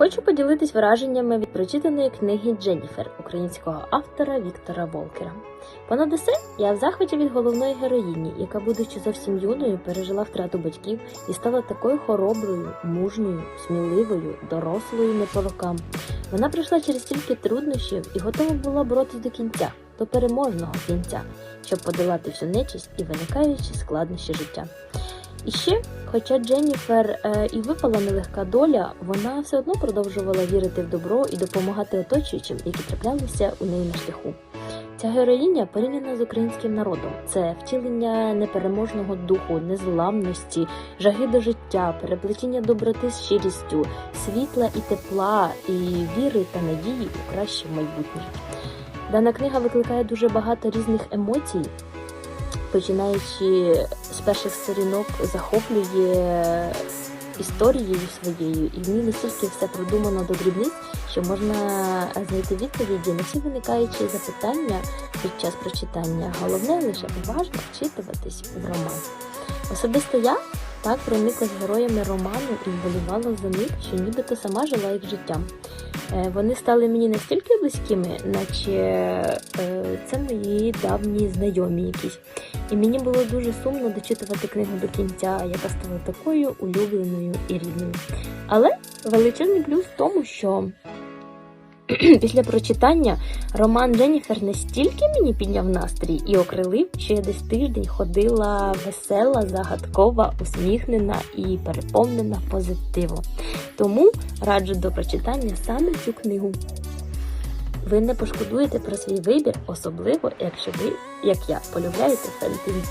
Хочу поділитись враженнями від прочитаної книги Дженніфер українського автора Віктора Волкера. Понад усе я в захваті від головної героїні, яка, будучи зовсім юною, пережила втрату батьків і стала такою хороброю, мужньою, сміливою, дорослою не по рокам. Вона пройшла через стільки труднощів і готова була боротись до кінця, до переможного кінця, щоб подолати всю нечисть і виникаючі складнощі життя. І ще, хоча Дженніфер е, і випала нелегка доля, вона все одно продовжувала вірити в добро і допомагати оточуючим, які траплялися у неї на шляху. Ця героїня порівняна з українським народом. Це втілення непереможного духу, незламності, жаги до життя, переплетіння доброти з щирістю, світла і тепла, і віри та надії у краще майбутнє. Дана книга викликає дуже багато різних емоцій, починаючи з перших сторінок, захоплює історією своєю, і в ній настільки все продумано до дрібниць, що можна знайти відповіді на всі виникаючі запитання під час прочитання. Головне лише уважно вчитуватись в роман. Особисто я так прониклась героями роману і вболівала за них, що нібито сама жила їх життям. Е, Вони стали мені настільки близькими, наче е, це мої давні знайомі якісь. І мені було дуже сумно дочитувати книгу до кінця, яка стала такою улюбленою і рідною. Але величезний плюс в тому, що після прочитання роман Дженніфер настільки мені підняв настрій і окрилив, що я десь тиждень ходила весела, загадкова, усміхнена і переповнена позитивом. Тому раджу до прочитання саме цю книгу. Ви не пошкодуєте про свій вибір, особливо якщо ви, як я, полюбляєте фентезі.